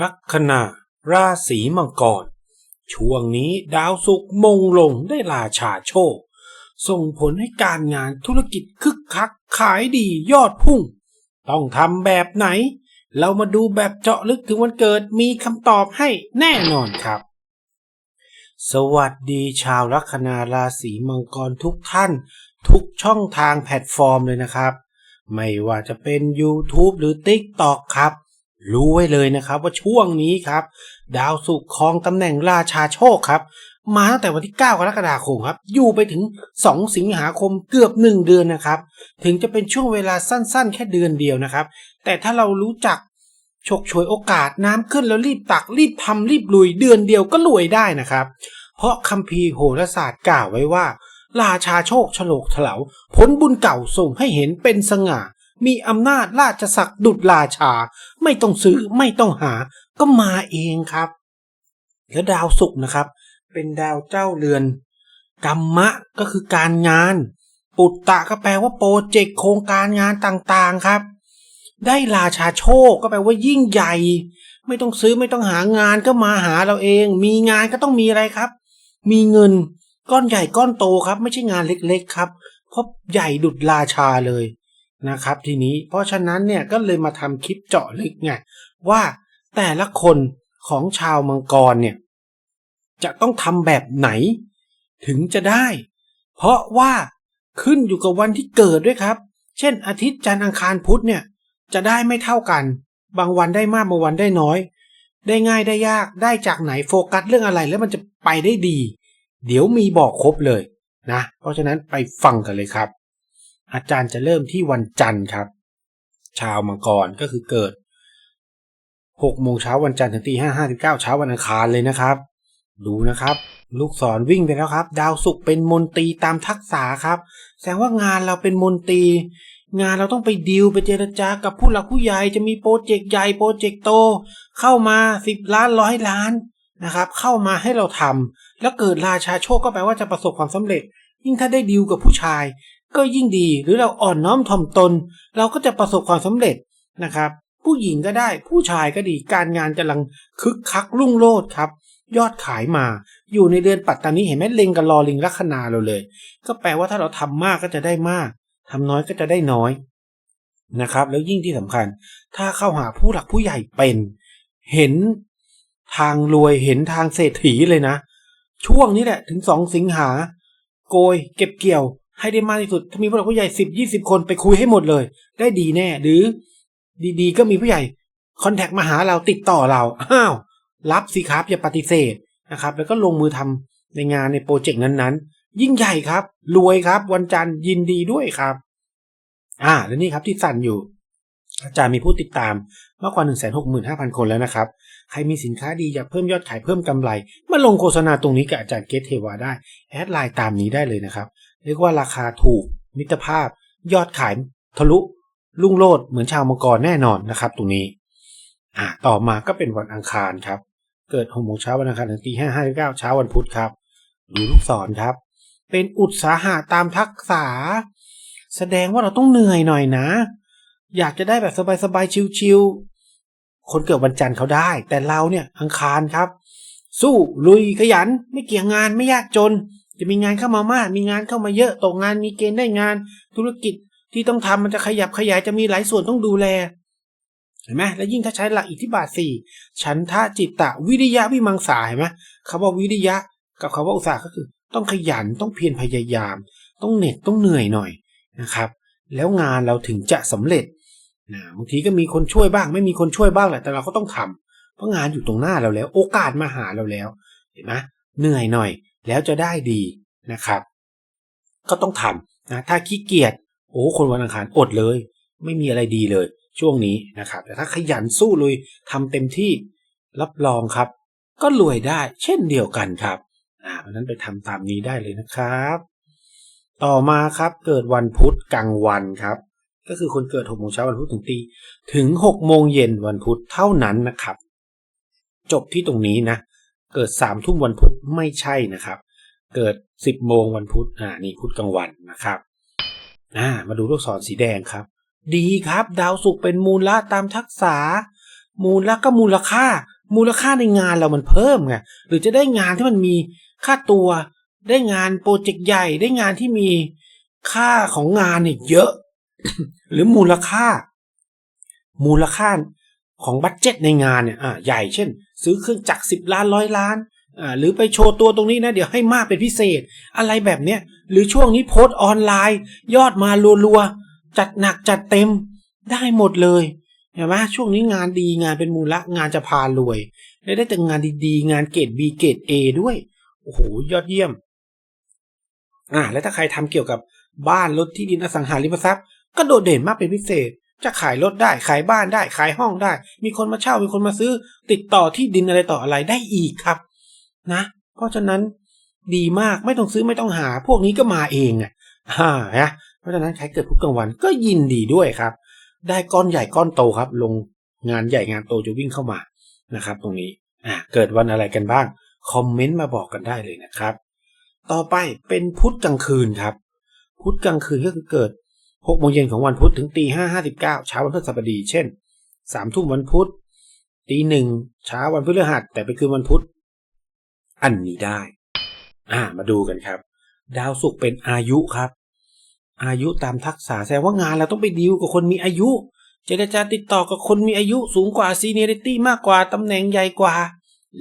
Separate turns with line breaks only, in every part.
ลัคนาราศีมังกร ช่วงนี้ดาวศุกร์มงลงได้ราชาโชค ส่งผลให้การงานธุรกิจคึกคักขายดียอดพุ่ง ต้องทำแบบไหน เรามาดูแบบเจาะลึกถึงวันเกิดมีคำตอบให้แน่นอนครับ สวัสดีชาวลัคนาราศีมังกรทุกท่าน ทุกช่องทางแพลตฟอร์มเลยนะครับ ไม่ว่าจะเป็น YouTube หรือ TikTok ครับ รู้ไว้เลยนะครับว่าช่วงนี้ครับ ดาวศุกร์ครองตำแหน่งราชาโชคครับ มาตั้งแต่วันที่ 9 กรกฎาคมครับ อยู่ไปถึง 2 สิงหาคมเกือบ 1 เดือนนะครับ ถึงจะเป็นช่วงเวลาสั้นๆ แค่เดือนเดียวนะครับ แต่ถ้าเรารู้จักฉกฉวยโอกาสน้ำขึ้นแล้วรีบตักรีบทำรีบลุยเดือนเดียวก็รวยได้นะครับ เพราะคัมภีร์โหราศาสตร์กล่าวไว้ว่า ราชาโชคฉลกเถลาผลบุญเก่าส่งให้เห็นเป็นสง่า มีอำนาจราชศักดิ์ดุจราชา ไม่ต้องซื้อไม่ต้องหา ก็มาเองครับ แล้วดาวศุกร์นะครับ เป็นดาวเจ้าเรือนกรรมะก็คือการงาน ปุตตะก็แปลว่าโปรเจกต์โครงการงานต่างๆครับ ได้ราชาโชคก็แปลว่ายิ่งใหญ่ ไม่ต้องซื้อไม่ต้องหางานก็มาหาเราเอง มีงานก็ต้องมีอะไรครับ มีเงินก้อนใหญ่ก้อนโตครับ ไม่ใช่งานเล็กๆครับเพราะใหญ่ดุดราชาเลย นะครับทีนี้เพราะฉะนั้นเนี่ยก็เลยมาทำคลิปเจาะลึกไงว่าแต่ละคนของชาวมังกรเนี่ยจะต้องทำแบบไหน ถึงจะได้ เพราะว่าขึ้นอยู่กับวันที่เกิดด้วยครับ เช่น อาทิตย์จันทร์อังคารพุธเนี่ยจะได้ไม่เท่ากัน บางวันได้มากบางวันได้น้อย ได้ง่ายได้ยากได้จากไหนโฟกัสเรื่องอะไรแล้วมันจะไปได้ดี เดี๋ยวมีบอกครบเลยนะ เพราะฉะนั้นไปฟังกันเลยครับ อาจารย์จะเริ่มที่วันจันทร์ครับ ชาวมังกรก็คือเกิด6โมงเช้าวันจันทร์ถึงตีห้าห้าสิบเก้าเช้าวันอังคารเลยนะครับ ดูนะครับ ลูกศรวิ่งไปแล้วครับ ดาวศุกร์เป็นมนตรีตามทักษะครับ แสดงว่างานเราเป็นมนตรีงานเราต้องไปดีลไปเจรจากับผู้หลักผู้ใหญ่จะมีโปรเจกต์ใหญ่โปรเจกต์โต เข้ามาสิบล้านร้อยล้านนะครับ เข้ามาให้เราทำแล้วเกิดราชาโชคก็แปลว่าจะประสบความสำเร็จ ยิ่งถ้าได้ดีลกับผู้ชาย ก็ยิ่งดีหรือเราอ่อนน้อมถ่อมตน เราก็จะประสบความสำเร็จนะครับ ผู้หญิงก็ได้ผู้ชายก็ดีการงานกำลังคึกคักรุ่งโรจน์ครับ ยอดขายมา อยู่ในเดือนปัตตานีเห็นไหมเล็งกับรอลิงลัคนาเราเลย ก็แปลว่าถ้าเราทำมากก็จะได้มากทำน้อยก็จะได้น้อยนะครับ แล้วยิ่งที่สำคัญ ถ้าเข้าหาผู้หลักผู้ใหญ่เป็น เห็นทางรวยเห็นทางเศรษฐีเลยนะ ช่วงนี้แหละถึงสองสิงหา โกย เก็บเกี่ยว ให้ได้มากที่สุด ถ้ามีผู้หลักผู้ใหญ่สิบยี่สิบคนไปคุยให้หมดเลย ได้ดีแน่ หรือดีๆ ก็มีผู้ใหญ่คอนแทคมาหาเราติดต่อเรา อ้าว รับสิครับ อย่าปฏิเสธนะครับ แล้วก็ลงมือทำในงานในโปรเจกต์นั้นๆ ยิ่งใหญ่ครับ รวยครับ วันจันทร์ยินดีด้วยครับ อ่า แล้วนี่ครับที่สั่นอยู่ อาจารย์มีผู้ติดตามมากกว่า 1 6 5 0 0 0 คนแล้วนะครับ ใครมีสินค้าดีอยากเพิ่มยอดขายเพิ่มกำไร มาลงโฆษณาตรงนี้กับอาจารย์เกตเทวาได้ แอดไลน์ตามนี้ได้เลยนะครับ เรียกว่าราคาถูกมิตรภาพ ยอดขายทะลุลุ่งโลดเหมือนชาวมังกรแน่นอนนะครับ ตรงนี้อ่าต่อมาก็เป็นวันอังคารครับ เกิดหกโมงเช้าวันอังคารถึงตีห้าห้าเก้าเช้าวันพุธครับดูลูกศรครับ เป็นอุตสาหะตามทักษะแสดงว่าเราต้องเหนื่อยหน่อยนะ อยากจะได้แบบสบายๆชิวๆคนเกิดวันจันทร์เขาได้ แต่เราเนี่ยอังคารครับ สู้ลุยขยันไม่เกี่ยงงานไม่ยากจน จะมีงานเข้ามามาก มีงานเข้ามาเยอะตกงานมีเกณฑ์ได้งาน ธุรกิจที่ต้องทำมันจะขยับขยายจะมีหลายส่วนต้องดูแลเห็นไหมแล้วยิ่งถ้าใช้หลักอิทธิบาทสี่ฉันทะจิตตะวิริยะวิมังสาเห็นไหมคำว่าวิริยะ กับคำว่าอุตสาหก็คือ ต้องขยันต้องเพียรพยายาม ต้องเหน็ดต้องเหนื่อยหน่อยนะครับ แล้วงานเราถึงจะสำเร็จนะบางทีก็มีคนช่วยบ้าง ไม่มีคนช่วยบ้างแหละแต่เราก็ต้องทำเพราะงานอยู่ตรงหน้าเราแล้ว โอกาสมาหาเราแล้ว เห็นไหมเหนื่อยหน่อย แล้วจะได้ดีนะครับ ก็ต้องทำนะถ้าขี้เกียจโอ้คนวันอังคารอดเลย ไม่มีอะไรดีเลย ช่วงนี้นะครับ แต่ถ้าขยันสู้ลุยทำเต็มที่รับรองครับ ก็รวยได้เช่นเดียวกันครับอ่าเพราะนั้นไปทำตามนี้ได้เลยนะครับ ต่อมาครับเกิดวันพุธกลางวันครับก็คือคนเกิดหกโมงเช้าวันพุธถึงตีถึงหกโมงเย็นวันพุธเท่านั้นนะครับ จบที่ตรงนี้นะ เกิดสามทุ่มวันพุธไม่ใช่นะครับ เกิดสิบโมงวันพุธอ่านี่พุธกลางวันนะครับอ่ามาดูลูกศรสีแดงครับ ดีครับ ดาวศุกร์เป็นมูลละตามทักษะมูลล้วก็มูลค่า มูลค่าในงานเรามันเพิ่มไงหรือจะได้งานที่มันมีค่าตัวได้งานโปรเจกต์ใหญ่ได้งานที่มีค่าของงานเนี่ยเยอะ หรือมูลค่า มูลค่า ของบัตเจ็ตในงานเนี่ยอ่าใหญ่เช่น ซื้อเครื่องจักรสิบล้านร้อยล้านอ่าหรือไปโชว์ตัวตรงนี้นะ เดี๋ยวให้มากเป็นพิเศษ อะไรแบบเนี้ยหรือช่วงนี้โพสต์ออนไลน์ ยอดมารัวๆ จัดหนักจัดเต็มได้หมดเลยเห็นไหมช่วงนี้งานดีงานเป็นมูลละงานจะพารวยได้ได้แต่งานดีๆ งานเกรด B เกรด A ด้วย โอ้โห ยอดเยี่ยมอ่าแล้วถ้าใครทำเกี่ยวกับบ้านรถที่ดินอสังหาริมทรัพย์ ก็โดดเด่นมากเป็นพิเศษ จะขายรถได้ขายบ้านได้ขายห้องได้ มีคนมาเช่ามีคนมาซื้อ ติดต่อที่ดินอะไรต่ออะไรได้อีกครับ นะ เพราะฉะนั้นดีมากไม่ต้องซื้อไม่ต้องหา พวกนี้ก็มาเองอะฮ่านะเพราะฉะนั้นใครเกิดพุธกลางวันก็ยินดีด้วยครับ ได้ก้อนใหญ่ก้อนโตครับ ลงงานใหญ่งานโตจะวิ่งเข้ามานะครับ ตรงนี้อ่าเกิดวันอะไรกันบ้างคอมเมนต์มาบอกกันได้เลยนะครับ ต่อไปเป็นพุธกลางคืนครับ พุธกลางคืนก็คือเกิด หกโมงเย็นของวันพุธถึงตีห้าห้าสิบเก้าเช้าวันพฤหัสบดี เช่นสามทุ่มวันพุธตีหนึ่งเช้าวันพฤหัสแต่ไปคืนวันพุธ อันนี้ได้ อ่า มาดูกันครับ ดาวศุกร์เป็นอายุครับ อายุตามทักษะแสดงว่างานเราต้องไปดีลกับคนมีอายุ เจรจาติดต่อกับคนมีอายุสูงกว่าซีเนียริตี้มากกว่าตำแหน่งใหญ่กว่า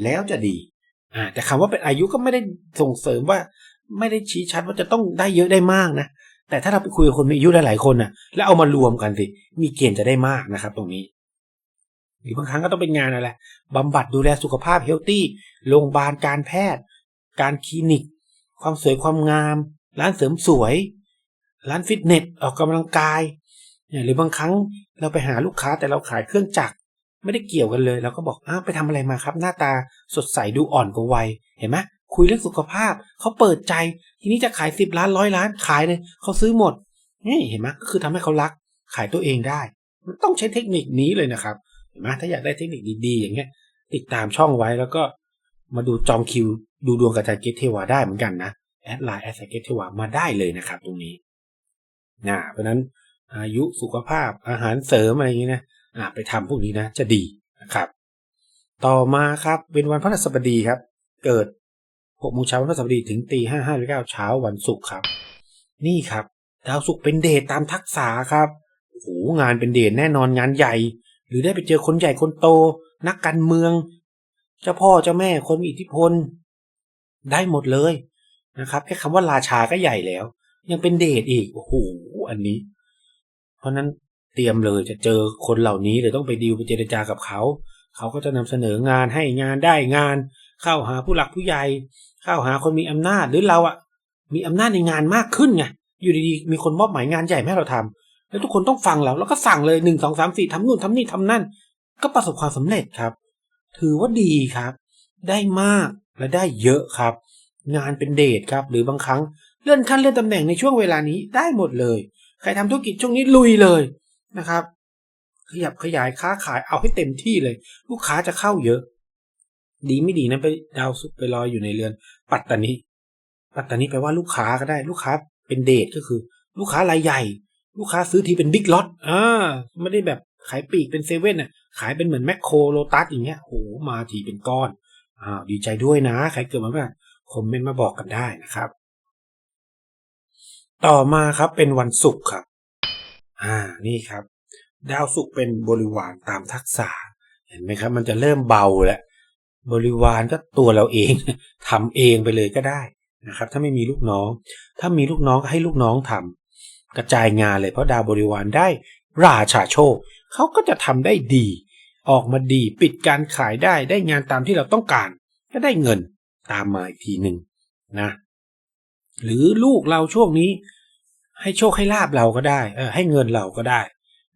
แล้วจะดี อ่า แต่คำว่าเป็นอายุก็ไม่ได้ส่งเสริมว่า ไม่ได้ชี้ชัดว่าจะต้องได้เยอะได้มากนะ แต่ถ้าเราไปคุยกับคนมีอายุหลายๆคนน่ะ แล้วเอามารวมกันสิมีเกณฑ์จะได้มากนะครับ ตรงนี้หรือบางครั้งก็ต้องเป็นงานอะไรบำบัดดูแลสุขภาพเฮลตี้โรงพยาบาลการแพทย์ การคลินิก ความสวยความงาม ร้านเสริมสวย ร้านฟิตเนสออกกำลังกายเนี่ยหรือบางครั้งเราไปหาลูกค้าแต่เราขายเครื่องจักรไม่ได้เกี่ยวกันเลยเราก็บอกอ้าวไปทำอะไรมาครับ หน้าตาสดใสดูอ่อนกว่าวัยเห็นไหม คุยเรื่องสุขภาพเขาเปิดใจ ทีนี้จะขายสิบล้านร้อยล้านขายเลยเขาซื้อหมดนี่เห็นไหมก็คือทำให้เขารักขายตัวเองได้ มันต้องใช้เทคนิคนี้เลยนะครับเห็นไหมถ้าอยากได้เทคนิคดีๆ อย่างเงี้ย ติดตามช่องไว้แล้วก็มาดูจองคิว ดูดวงกระจายเกตเทวาได้เหมือนกันนะแอดไลน์แอดไซเกตเทวามาได้เลยนะครับ ตรงนี้นะเพราะนั้นอายุสุขภาพอาหารเสริมอะไรอย่างนี้นะอ่าไปทำพวกนี้นะจะดีนะครับ ต่อมาครับเป็นวันพฤหัสบดีครับ เกิด หกโมงเช้าวันพฤหัสบดีถึงตีห้าห้าหรือเก้าเช้าวันศุกร์ครับ นี่ครับดาวศุกร์เป็นเดทตามทักษะครับโอ้โหงานเป็นเดทแน่นอนงานใหญ่ หรือได้ไปเจอคนใหญ่คนโต นักการเมือง เจ้าพ่อเจ้าแม่คนมีอิทธิพล ได้หมดเลยนะครับแค่คำว่าราชาก็ใหญ่แล้ว ยังเป็นเดทอีกโอ้โหอันนี้ เพราะนั้นเตรียมเลยจะเจอคนเหล่านี้เลยต้องไปดีลไปเจรจากับเขา เขาก็จะนำเสนองานให้งานได้งาน เข้าหาผู้หลักผู้ใหญ่ เข้าหาคนมีอำนาจหรือเราอะมีอำนาจในงานมากขึ้นไงอยู่ดีๆมีคนมอบหมายงานใหญ่ให้เราทำแล้วทุกคนต้องฟังเราแล้วก็สั่งเลยหนึ่งสองสามสี่ทำนู่นทำนี่ทำนั่น ก็ประสบความสำเร็จครับ ถือว่าดีครับ ได้มากและได้เยอะครับ งานเป็นเดทครับ หรือบางครั้งเลื่อนขั้นเลื่อนตำแหน่งในช่วงเวลานี้ได้หมดเลย ใครทำธุรกิจช่วงนี้ลุยเลยนะครับ ขยับขยายค้าขายเอาให้เต็มที่เลย ลูกค้าจะเข้าเยอะ ดีไม่ดีนั้นไปดาวสุกไปลอยอยู่ในเรือน ปัตตานีปัตตานีแปลว่าลูกค้าก็ได้ลูกค้าเป็นเดทก็คือ ลูกค้ารายใหญ่ ลูกค้าซื้อทีเป็นบิ๊กล็อตอ่าไม่ได้แบบขายปีกเป็นเซเว่นอะขายเป็นเหมือนแมคโครโลตัสอย่างเงี้ยโหมาทีเป็นก้อนอ่าดีใจด้วยนะ ใครเกิดมาบ้างคอมเมนต์มาบอกกันได้นะครับ ต่อมาครับเป็นวันศุกร์ครับ อ่านี่ครับ ดาวศุกร์เป็นบริวารตามทักษะ เห็นไหมครับ มันจะเริ่มเบาแล้ว บริวารก็ตัวเราเองทำเองไปเลยก็ได้นะครับ ถ้าไม่มีลูกน้อง ถ้ามีลูกน้องก็ให้ลูกน้องทำกระจายงานเลยเพราะดาวบริวารได้ราชาโชคเขาก็จะทำได้ดี ออกมาดีปิดการขายได้ได้งานตามที่เราต้องการ ก็ได้เงินตามมาอีกทีหนึ่งนะหรือลูกเราช่วงนี้ ให้โชคให้ลาบเราก็ได้เออให้เงินเราก็ได้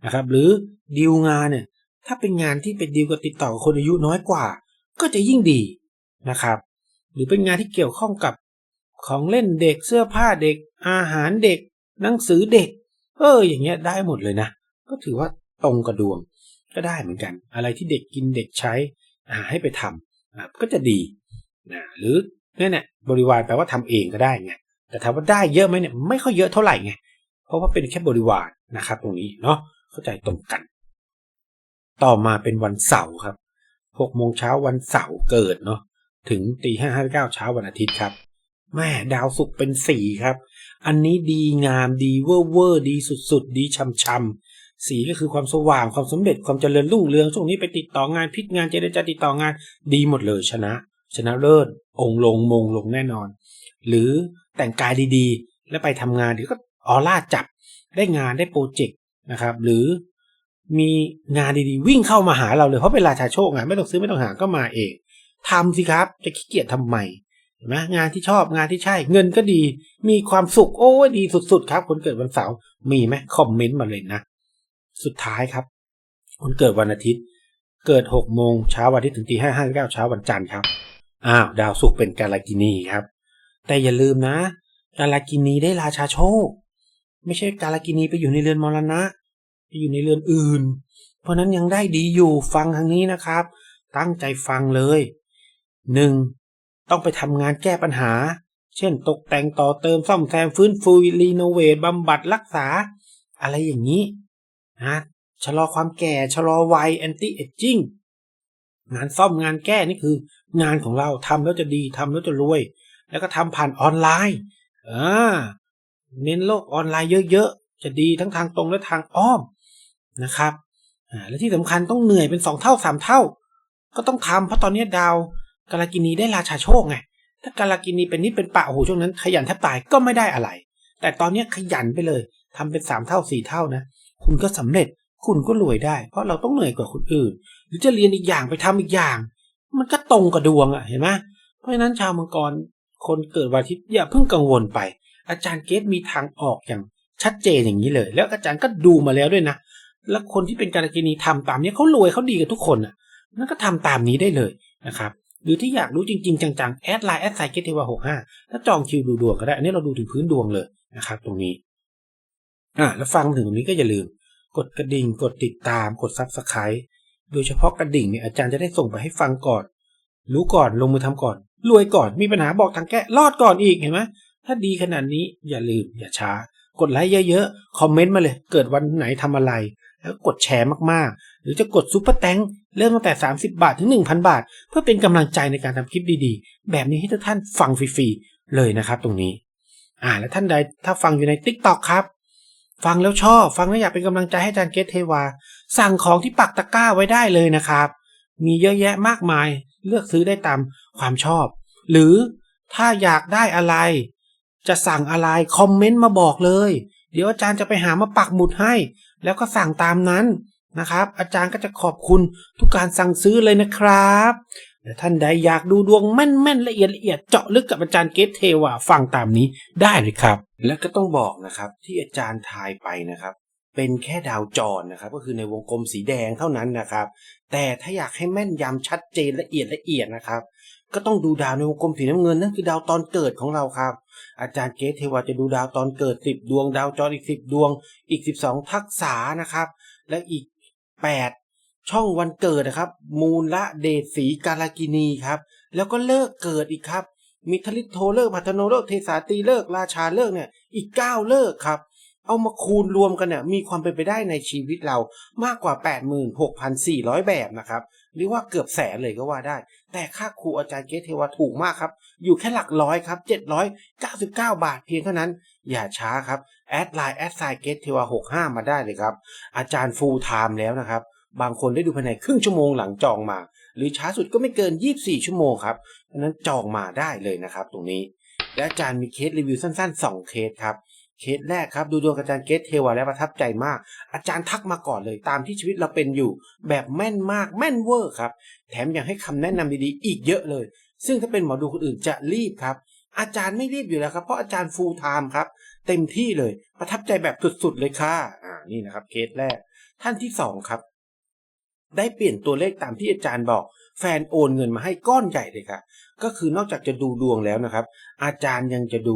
นะครับ หรือดีลงานเนี่ยถ้าเป็นงานที่เป็นดีลกับติดต่อกับคนอายุน้อยกว่า ก็จะยิ่งดีนะครับ หรือเป็นงานที่เกี่ยวข้องกับของเล่นเด็กเสื้อผ้าเด็ก อาหารเด็ก หนังสือเด็ก เออ อย่างเงี้ยได้หมดเลยนะ ก็ถือว่าตรงกับดวง ก็ได้เหมือนกัน อะไรที่เด็กกินเด็กใช้อ่าให้ไปทำก็จะดีนะหรือเนี่ยเนี่ยบริวารแปลว่าทำเองก็ได้ไงแต่ถามว่าได้เยอะไหมเนี่ยไม่ค่อยเยอะเท่าไหร่ไงเพราะว่าเป็นแค่บริวารนะครับ ตรงนี้เนาะเข้าใจตรงกัน ต่อมาเป็นวันเสาร์ครับ หกโมงเช้าวันเสาร์เกิดเนาะถึงตีห้าห้าเก้าเช้าวันอาทิตย์ครับแม่ดาวศุกร์เป็นสีครับ อันนี้ดีงามดีเวอร์เวอร์ดีสุดๆ ดีช่ำๆสีก็คือความสว่างความสำเร็จความเจริญรุ่งเรืองช่วงนี้ไปติดต่องานพิจงานเจรจาติดต่องานดีหมดเลยชนะ ชนะเลิศองลงมงลงแน่นอน หรือแต่งกายดีๆ แล้วไปทำงานเดี๋ยวก็ออร่าจับได้งานได้โปรเจกต์นะครับ หรือ มีงานดีๆ วิ่งเข้ามาหาเราเลย เพราะเป็นราชาโชคไงไม่ต้องซื้อไม่ต้องหาก็มาเองทำสิครับ จะขี้เกียจทำไมเห็นไหมงานที่ชอบงานที่ใช่ เงินก็ดี มีความสุขโอ้ดีสุดๆ ครับ คนเกิดวันเสาร์มีไหมคอมเมนต์มาเลยนะ สุดท้ายครับ คนเกิดวันอาทิตย์ เกิดหกโมงเช้าวันอาทิตย์ถึงตีห้าห้าเก้าเช้าวันจันทร์ครับอ้าวดาวศุกร์เป็นกาลากินีครับ แต่อย่าลืมนะ กาลากินีได้ราชาโชค ไม่ใช่กาลากินีไปอยู่ในเรือนมรณะ ไปอยู่ในเรือนอื่น เพราะนั้นยังได้ดีอยู่ฟังทางนี้นะครับ ตั้งใจฟังเลยหนึ่งต้องไปทำงานแก้ปัญหา เช่นตกแต่งต่อเติมซ่อมแซมฟื้นฟูรีโนเวทบำบัดรักษา อะไรอย่างนี้นะชะลอความแก่ชะลอวัยแอนตี้เอจจิ้งงานซ่อมงานแก้นี่คืองานของเราทำแล้วจะดีทำแล้วจะรวย แล้วก็ทำผ่านออนไลน์อ่าเน้นโลกออนไลน์เยอะๆ จะดีทั้งทางตรงและทางอ้อม นะครับอ่าและที่สำคัญต้องเหนื่อยเป็นสองเท่าสามเท่า ก็ต้องทำเพราะตอนนี้ดาวกาลากินีได้ราชาโชคไงถ้ากาลากินีเป็นนิดเป็นปะโอ้โหช่วงนั้นขยันแทบตายก็ไม่ได้อะไร แต่ตอนนี้ขยันไปเลยทำเป็นสามเท่าสี่เท่านะ คุณก็สำเร็จคุณก็รวยได้ เพราะเราต้องเหนื่อยกว่าคนอื่น หรือจะเรียนอีกอย่างไปทำอีกอย่าง มันก็ตรงกับดวงอะ่ะเห็นไหมเพราะฉะนั้นชาวมังกรคนเกิดวันอาทิตย์อย่าเพิ่งกังวลไป อาจารย์เกตมีทางออกอย่างชัดเจนอย่างนี้เลย แล้วอาจารย์ก็ดูมาแล้วด้วยนะ แล้วคนที่เป็นกาลกินีทำตามนี้เขารวยเขาดีกับทุกคนอะนั่นก็ทำตามนี้ได้เลยนะครับหรือที่อยากรู้จริง ๆ จังๆแอดไลน์แอดไซเกตเทวาหกห้าแล้วจองคิวดูดวงก็ได้ อันนี้เราดูถึงพื้นดวงเลยนะครับ ตรงนี้อ่าแล้วฟังถึงตรงนี้ก็อย่าลืม กดกระดิ่งกดติดตามกดซับสไครต์โดยเฉพาะกระดิ่งเนี่ยอาจารย์จะได้ส่งไปให้ฟังก่อน รู้ก่อนลงมือทำก่อน รวยก่อนมีปัญหาบอกทางแก้รอดก่อนอีกเห็นไหมถ้าดีขนาดนี้อย่าลืมอย่าช้า กดไลค์เยอะๆคอมเมนต์มาเลย เกิดวันไหนทำอะไร แล้วกดแชร์มากๆ หรือจะกดซุปเปอร์แตงเริ่มตั้งแต่ 30 บาทถึง 1,000 บาท เพื่อเป็นกำลังใจในการทำคลิปดีๆ แบบนี้ให้ทุกท่านฟังฟรีๆ เลยนะครับตรงนี้ อ่าและท่านใดถ้าฟังอยู่ใน t ิ k t o k ครับ ฟังแล้วชอบ ฟังแล้วอยากเป็นกำลังใจให้อาจารย์เกตเทวา สั่งของที่ปักตะกร้าไว้ได้เลยนะครับ มีเยอะแยะมากมาย เลือกซื้อได้ตามความชอบ หรือถ้าอยากได้อะไร จะสั่งอะไรคอมเมนต์มาบอกเลย เดี๋ยวอาจารย์จะไปหามาปักหมุดให้ แล้วก็สั่งตามนั้นนะครับ อาจารย์ก็จะขอบคุณทุกการสั่งซื้อเลยนะครับแต่ท่านใดอยากดูดวงแม่นๆละเอียดละเอียดเจาะลึกกับอาจารย์เกตเทวาฟังตามนี้ได้เลยครับ และก็ต้องบอกนะครับที่อาจารย์ทายไปนะครับ เป็นแค่ดาวจรนะครับ ก็คือในวงกลมสีแดงเท่านั้นนะครับ แต่ถ้าอยากให้แม่นยำชัดเจนละเอียดละเอียดนะครับ ก็ต้องดูดาวในวงกลมสีน้ำเงินนั่นคือดาวตอนเกิดของเราครับ อาจารย์เกตเทวาจะดูดาวตอนเกิด 10 ดวง ดาวจรอีก 10 ดวง อีก 12 ทักษะนะครับ และอีก 8 ช่องวันเกิดนะครับ มูลละเดชสีกาลากินีครับ แล้วก็เลิกเกิดอีกครับมีทลิโทเลิกพัฒโนเลิกเทสาตีเลิกราชาเลิกเนี่ยอีก 9 เลิกครับเอามาคูณรวมกันเนี่ยมีความเป็นไปได้ในชีวิตเรามากกว่า 86,400 แบบนะครับ หรือว่าเกือบแสนเลยก็ว่าได้ แต่ค่าครูอาจารย์เกตเทวาถูกมากครับ อยู่แค่หลักร้อยครับ799 บาทเพียงเท่านั้น อย่าช้าครับ แอดไลน์แอดไซเกตเทวา65 มาได้เลยครับ อาจารย์ฟูลไทม์แล้วนะครับ บางคนได้ดูภายในครึ่งชั่วโมงหลังจองมา หรือช้าสุดก็ไม่เกิน 24 ชั่วโมงครับเพราะนั้นจองมาได้เลยนะครับ ตรงนี้ และอาจารย์มีเคสรีวิวสั้นๆ 2 เคสครับ เคสแรกครับดูดวงอาจารย์เกตเทวาแล้วประทับใจมาก อาจารย์ทักมาก่อนเลยตามที่ชีวิตเราเป็นอยู่ แบบแม่นมากแม่นเวอร์ครับ แถมยังให้คำแนะนำดีๆ อีกเยอะเลย ซึ่งถ้าเป็นหมอดูคนอื่นจะรีบครับ อาจารย์ไม่รีบอยู่แล้วครับ เพราะอาจารย์ฟูลไทม์ครับ เต็มที่เลยประทับใจแบบสุดๆเลยค่ะอ่านี่นะครับเคสแรก ท่านที่สองครับ ได้เปลี่ยนตัวเลขตามที่อาจารย์บอกแฟนโอนเงินมาให้ก้อนใหญ่เลยค่ะก็คือนอกจากจะดูดวงแล้วนะครับ อาจารย์ยังจะดู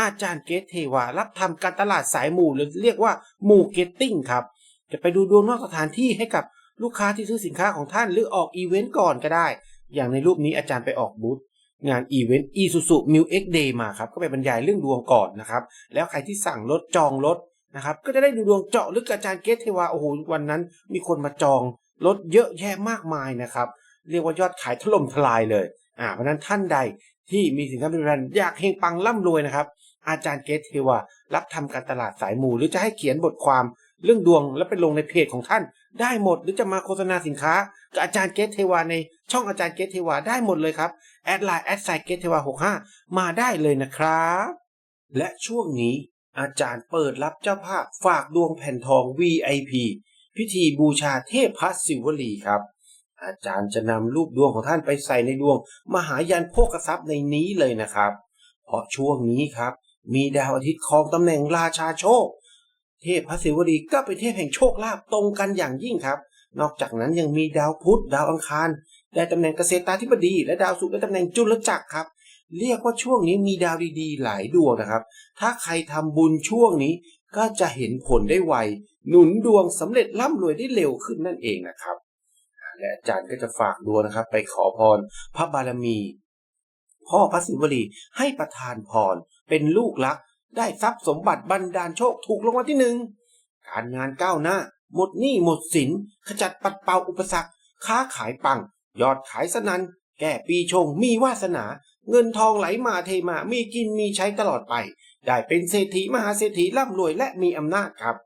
อาจารย์เกตเทวารับทำการตลาดสายหมู่หรือเรียกว่าหมู่เกตติ้งครับ จะไปดูดวงนอกสถานที่ให้กับลูกค้าที่ซื้อสินค้าของท่านหรือออกอีเวนต์ก่อนก็ได้ อย่างในรูปนี้อาจารย์ไปออกบูธงานอีเวนต์ Isuzu Mu X Day มาครับก็ไปบรรยายเรื่องดวงก่อนนะครับ แล้วใครที่สั่งรถจองรถนะครับ ก็จะได้ดูดวงเจาะลึกอาจารย์เกตเทวาโอ้โหวันนั้น มีคนมาจองรถเยอะแยะมากมายนะครับ เรียกว่ายอดขายถล่มทลายเลย อ่าเพราะนั้นท่านใดที่มีสินค้าบริการอยากเฮงปังร่ำรวยนะครับ อาจารย์เกตเทวารับทำการตลาดสายหมู่หรือจะให้เขียนบทความเรื่องดวงแล้วไปลงในเพจของท่าน ได้หมดหรือจะมาโฆษณาสินค้ากับอาจารย์เกตเทวาในช่องอาจารย์เกตเทวาได้หมดเลยครับแอดไลน์แอดไซเกตเทวาหกห้ามาได้เลยนะครับและช่วงนี้อาจารย์เปิดรับเจ้าภาพฝากดวงแผ่นทอง VIP พิธีบูชาเทพพระศิวลีครับ อาจารย์จะนำรูปดวงของท่านไปใส่ในดวง มหายันโภคทรัพย์ในนี้เลยนะครับ เพราะช่วงนี้ครับ มีดาวอาทิตย์ครองตำแหน่งราชาโชค เทพพระศิวลีก็เป็นเทพแห่งโชคลาภตรงกันอย่างยิ่งครับ นอกจากนั้นยังมีดาวพุธดาวอังคารได้ตำแหน่งเกษตราธิบดีและดาวศุกร์ได้ตำแหน่งจุลจักรครับ เรียกว่าช่วงนี้มีดาวดีๆ หลายดวงนะครับ ถ้าใครทำบุญช่วงนี้ก็จะเห็นผลได้ไวหนุนดวงสำเร็จร่ำรวยได้เร็วขึ้นนั่นเองนะครับ และอาจารย์ก็จะฝากดวงนะครับ ไปขอพร พระบารมี พ่อพระศิวลีให้ประทานพร เป็นลูกรัก ได้ทรัพย์สมบัติบันดาลโชคถูกรางวัลที่หนึ่งการงานก้าวหน้า หมดหนี้หมดสินขจัดปัดเป่าอุปสรรค ค้าขายปัง ยอดขายสนันแก่ปีชงมีวาสนา เงินทองไหลมาเทมามีกินมีใช้ตลอดไป ได้เป็นเศรษฐีมหาเศรษฐีร่ำรวยและมีอำนาจครับ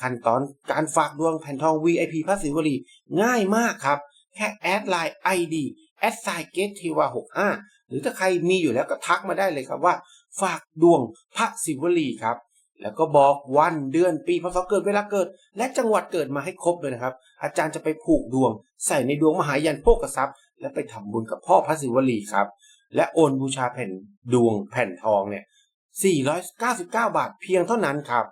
ขั้นตอนการฝากดวงแผ่นทอง VIP พระศิวลี ง่ายมากครับ แค่แอดไลน์ ID แอดไซเกตทีวา65 หรือถ้าใครมีอยู่แล้วก็ทักมาได้เลยครับว่า ฝากดวงพระศิวลีครับ แล้วก็บอกวันเดือนปีพศเกิดเวลาเกิด และจังหวัดเกิดมาให้ครบเลยนะครับ อาจารย์จะไปผูกดวง ใส่ในดวงมหายันโภกทรัพย์ และไปทำบุญกับพ่อพระศิวลีครับ และโอนบูชาแผ่นดวงแผ่นทองเนี่ย499 บาทเพียงเท่านั้นครับ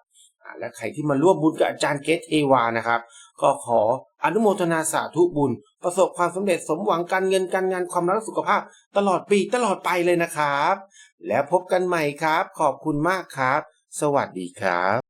และใครที่มาร่วมบุญกับอาจารย์เกตเทวานะครับ ก็ขออนุโมทนาสาธุบุญ ประสบความสำเร็จสมหวังการเงินการงานความรักสุขภาพ ตลอดปีตลอดไปเลยนะครับ แล้วพบกันใหม่ครับ ขอบคุณมากครับ สวัสดีครับ